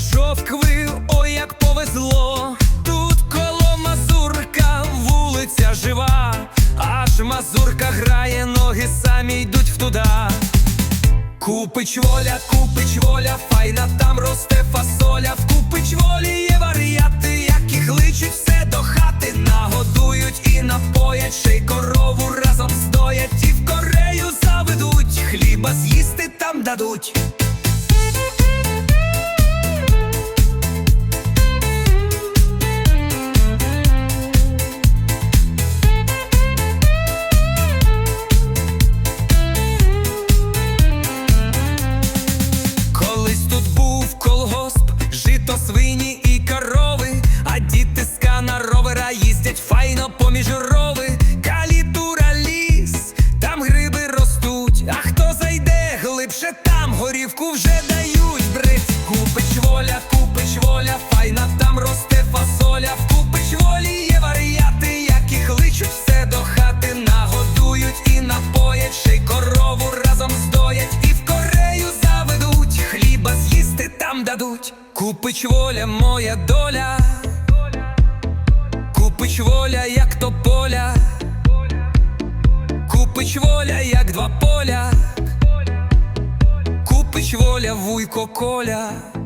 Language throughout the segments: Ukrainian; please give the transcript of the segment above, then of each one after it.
жовкви, ой, як повезло. Тут коло мазурка, вулиця жива, аж мазурка грає, ноги самі йдуть в туда. Купич воля, купич воля, файна там росте фасоля. В купич волі є варіати, які кличуть все до хати. Нагодують і напоять, ще й корову разом здоять, і в корею заведуть, хліба з'їсти там дадуть. Там вже дають. Брить, купич воля, купич воля, файна там росте фасоля. В купич волі є варіати, які кличуть все до хати, нагодують і напоять, ще й корову разом здоять, і в корею заведуть, хліба з'їсти там дадуть. Купич воля, моя доля, купич воля, як то поля, купич воля, як два поля, купич воля, вуйко коля.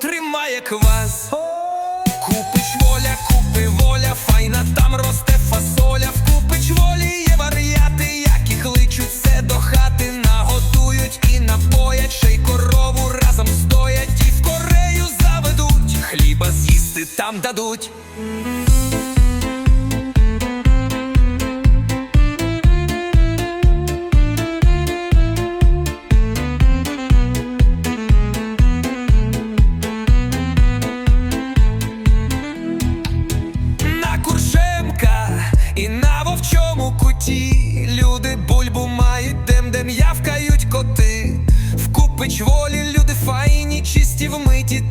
Тримає квас. Купиш воля, купи воля, файна там росте фасоля. Люди бульбу мають, дем дем явкають коти. В купич волі люди файні, чисті вмиті